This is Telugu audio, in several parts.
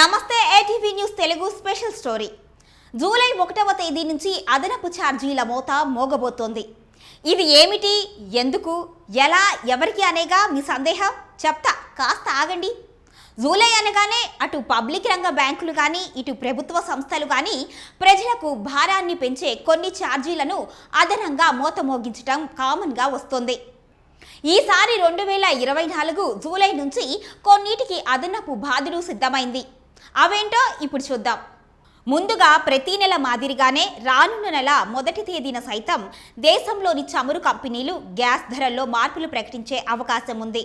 నమస్తే ATV news Telugu special story. July ఒకటవ తేదీ నుంచి అదనపు ఛార్జీల మోత మోగబోతోంది. ఇది ఏమిటి? ఎందుకు? ఎలా? ఎవరికి అనేగా? మీ సందేహం? చెప్తా. కాస్త ఆగండి. జూలై అనగానే అటు పబ్లిక్ రంగ బ్యాంకులు కానీ ఇటు ప్రభుత్వ సంస్థలు కానీ ప్రజలకు భారాన్ని పెంచే కొన్ని ఛార్జీలను అదనంగా మోత మోగించటం కామన్గా వస్తుంది. ఈసారి రెండు వేల ఇరవై నాలుగు జూలై నుంచి కొన్నిటికి అదనపు బాధలు సిద్ధమైంది. అవేంటో ఇప్పుడు చూద్దాం. ముందుగా ప్రతి నెల మాదిరిగానే రానున్న నెల మొదటి తేదీన సైతం దేశంలోని చమురు కంపెనీలు గ్యాస్ ధరల్లో మార్పులు ప్రకటించే అవకాశం ఉంది.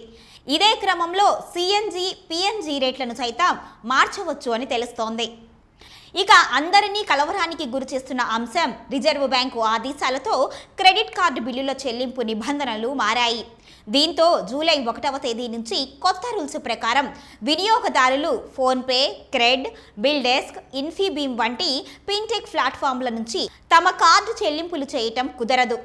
ఇదే క్రమంలో సిఎన్జి పిఎన్జి రేట్లను సైతం మార్చవచ్చు అని తెలుస్తోంది. ఇక అందరినీ కలవరానికి గురి చేస్తున్న అంశం రిజర్వ్ బ్యాంకు ఆదేశాలతో క్రెడిట్ కార్డు బిల్లుల చెల్లింపు నిబంధనలు మారాయి. దీంతో జూలై ఒకటవ తేదీ నుంచి కొత్త రూల్స్ ప్రకారం వినియోగదారులు PhonePe cred bill desk Infibeam వంటి ఫిన్టెక్ ప్లాట్ఫామ్ల నుంచి తమ కార్డు చెల్లింపులు చేయటం కుదరదు.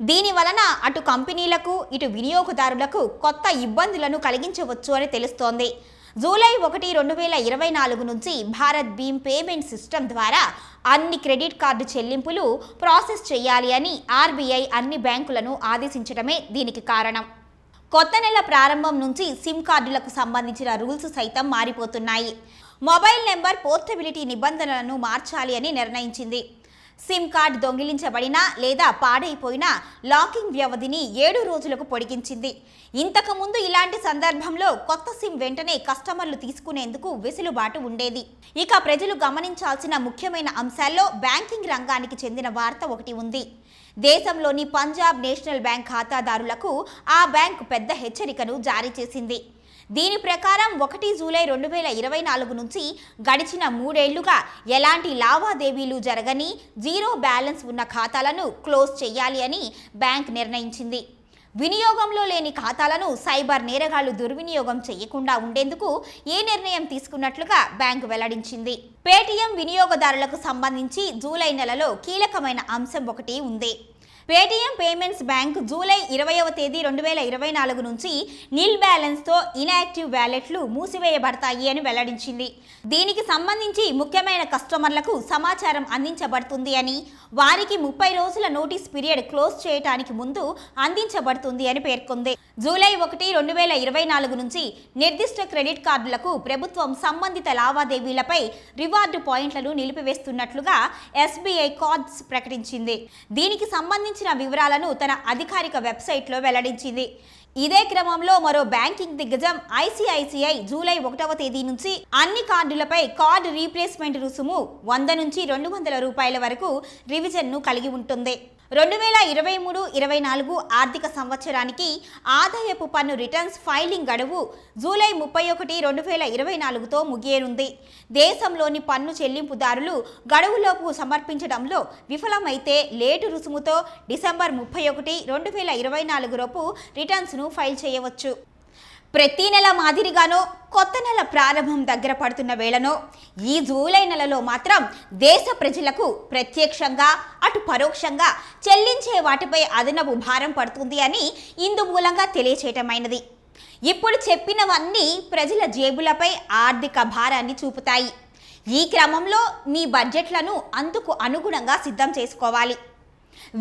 దీని వలన అటు కంపెనీలకు ఇటు వినియోగదారులకు కొత్త ఇబ్బందులను కలిగించవచ్చు అని తెలుస్తోంది. జూలై ఒకటి రెండు వేల ఇరవై నాలుగు నుంచి భారత్ భీమ్ పేమెంట్ సిస్టమ్ ద్వారా అన్ని క్రెడిట్ కార్డు చెల్లింపులు ప్రాసెస్ చేయాలి అని ఆర్బీఐ అన్ని బ్యాంకులను ఆదేశించడమే దీనికి కారణం. కొత్త నెల ప్రారంభం నుంచి సిమ్ కార్డులకు సంబంధించిన రూల్స్ సైతం మారిపోతున్నాయి. మొబైల్ నెంబర్ పోర్టబిలిటీ నిబంధనలను మార్చాలి అని నిర్ణయించింది. సిమ్ కార్డ్ దొంగిలించబడినా లేదా పాడైపోయినా లాకింగ్ వ్యవధిని ఏడు రోజులకు పొడిగించింది. ఇంతకుముందు ఇలాంటి సందర్భంలో కొత్త సిమ్ వెంటనే కస్టమర్లు తీసుకునేందుకు వెసులుబాటు ఉండేది. ఇక ప్రజలు గమనించాల్సిన ముఖ్యమైన అంశాల్లో బ్యాంకింగ్ రంగానికి చెందిన వార్త ఒకటి ఉంది. దేశంలోని పంజాబ్ నేషనల్ బ్యాంక్ ఖాతాదారులకు ఆ బ్యాంక్ పెద్ద హెచ్చరికను జారీ చేసింది. దీని ప్రకారం ఒకటి జూలై రెండు వేల ఇరవై నాలుగు నుంచి గడిచిన మూడేళ్ళుగా ఎలాంటి లావాదేవీలు జరగని జీరో బ్యాలెన్స్ ఉన్న ఖాతాలను క్లోజ్ చేయాలి అని బ్యాంక్ నిర్ణయించింది. వినియోగంలో లేని ఖాతాలను సైబర్ నేరగాళ్ళు దుర్వినియోగం చేయకుండా ఉండేందుకు ఈ నిర్ణయం తీసుకున్నట్లుగా బ్యాంకు వెల్లడించింది. పేటీఎం వినియోగదారులకు సంబంధించి జూలై నెలలో కీలకమైన అంశం ఒకటి ఉంది. పేటీఎం పేమెంట్స్ బ్యాంక్ జూలై ఇరవైవ తేదీ రెండు వేల ఇరవై నాలుగు నుంచి నిల్ బ్యాలెన్స్తో ఇన్యాక్టివ్ వ్యాలెట్లు మూసివేయబడతాయి అని వెల్లడించింది. దీనికి సంబంధించి ముఖ్యమైన కస్టమర్లకు సమాచారం అందించబడుతుంది అని వారికి ముప్పై రోజుల నోటీస్ పీరియడ్ క్లోజ్ చేయడానికి ముందు అందించబడుతుంది అని పేర్కొంది. జూలై ఒకటి రెండు వేల ఇరవై నాలుగు నుంచి నిర్దిష్ట క్రెడిట్ కార్డులకు ప్రభుత్వం సంబంధిత లావాదేవీలపై రివార్డు పాయింట్లను నిలిపివేస్తున్నట్లుగా ఎస్బీఐ కార్డ్స్ ప్రకటించింది. దీనికి సంబంధించి సంబంధించిన వివరాలను తన అధికారిక వెబ్సైట్లో వెల్లడించింది. ఇదే క్రమంలో మరో బ్యాంకింగ్ దిగ్గజం ఐసిఐసిఐ జూలై ఒకటవ తేదీ నుంచి అన్ని కార్డులపై కార్డు రీప్లేస్మెంట్ రుసుము వంద నుంచి రెండు వందల రూపాయల వరకు రివిజన్ను కలిగి ఉంటుంది. రెండు వేల ఇరవై మూడు ఇరవై నాలుగు ఆర్థిక సంవత్సరానికి ఆదాయపు పన్ను రిటర్న్స్ ఫైలింగ్ గడువు జూలై ముప్పై ఒకటి రెండు వేల ఇరవై నాలుగుతో ముగియనుంది. దేశంలోని పన్ను చెల్లింపుదారులు గడువులోపు సమర్పించడంలో విఫలమైతే లేటు రుసుముతో డిసెంబర్ ముప్పై ఒకటి రెండు వేల ఇరవై నాలుగులోపు రిటర్న్స్ను ఫైల్ చేయవచ్చు. ప్రతి నెల మాదిరిగానో కొత్త నెల ప్రారంభం దగ్గర పడుతున్న వేళనో ఈ జూలై నెలలో మాత్రం దేశ ప్రజలకు ప్రత్యక్షంగా అటు పరోక్షంగా చెల్లించే వాటిపై అదనపు భారం పడుతుంది అని ఇందు మూలంగా తెలియచేయటమైనది. ఇప్పుడు చెప్పినవన్నీ ప్రజల జేబులపై ఆర్థిక భారాన్ని చూపుతాయి. ఈ క్రమంలో మీ బడ్జెట్లను అందుకు అనుగుణంగా సిద్ధం చేసుకోవాలి.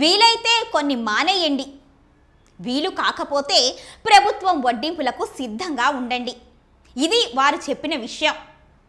వీలైతే కొన్ని మానేయండి. వీలు కాకపోతే ప్రభుత్వం వడ్డింపులకు సిద్ధంగా ఉండండి. ఇది వారు చెప్పిన విషయం.